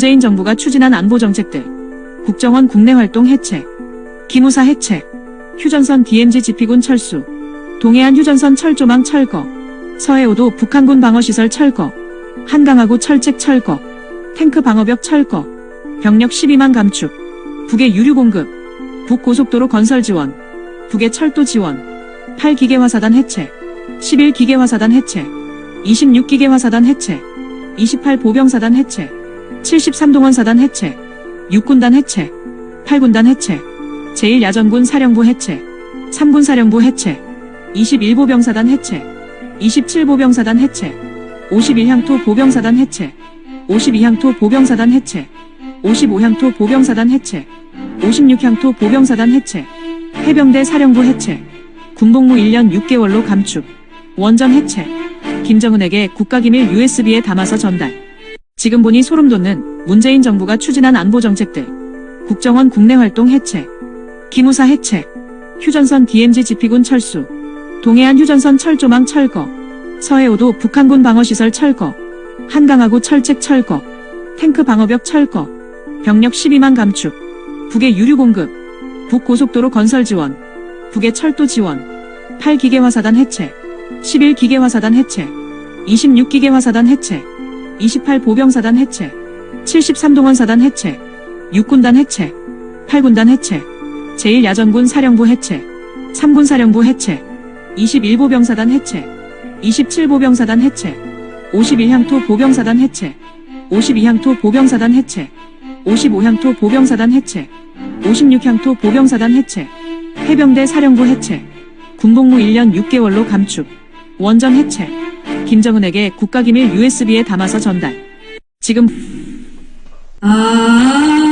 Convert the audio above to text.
문재인 정부가 추진한 안보 정책들. 국정원 국내 활동 해체. 기무사 해체. 휴전선 DMZ 지피군 철수. 동해안 휴전선 철조망 철거. 서해오도 북한군 방어시설 철거. 한강하구 철책 철거. 탱크 방어벽 철거. 병력 12만 감축. 북의 유류 공급. 북고속도로 건설 지원. 북의 철도 지원. 8기계 화사단 해체. 11기계 화사단 해체. 26기계 화사단 해체. 28 보병사단 해체. 73동원 사단 해체. 6군단 해체. 8군단 해체. 제1야전군 사령부 해체. 3군 사령부 해체. 21보병사단 해체. 27보병사단 해체. 51향토 보병사단 해체. 52향토 보병사단 해체. 55향토 보병사단 해체. 56향토 보병사단 해체. 해병대 사령부 해체. 군복무 1년 6개월로 감축. 원전 해체. 김정은에게 국가기밀 USB에 담아서 전달. 지금 보니 소름 돋는 문재인 정부가 추진한 안보 정책들. 국정원 국내 활동 해체. 기무사 해체. 휴전선 DMZ 지피군 철수. 동해안 휴전선 철조망 철거. 서해오도 북한군 방어시설 철거. 한강하구 철책 철거. 탱크 방어벽 철거. 병력 12만 감축. 북의 유류 공급. 북고속도로 건설 지원. 북의 철도 지원. 8기계 화사단 해체. 11기계 화사단 해체. 26기계 화사단 해체. 28 보병사단 해체. 73동원 사단 해체. 6군단 해체. 8군단 해체. 제1야전군 사령부 해체. 3군 사령부 해체. 21보병사단 해체. 27보병사단 해체. 51향토 보병사단 해체. 52향토 보병사단 해체. 55향토 보병사단 해체. 56향토 보병사단 해체. 해병대 사령부 해체. 군복무 1년 6개월로 감축. 원전 해체. 김정은에게 국가기밀 USB에 담아서 전달. 지금 Amazing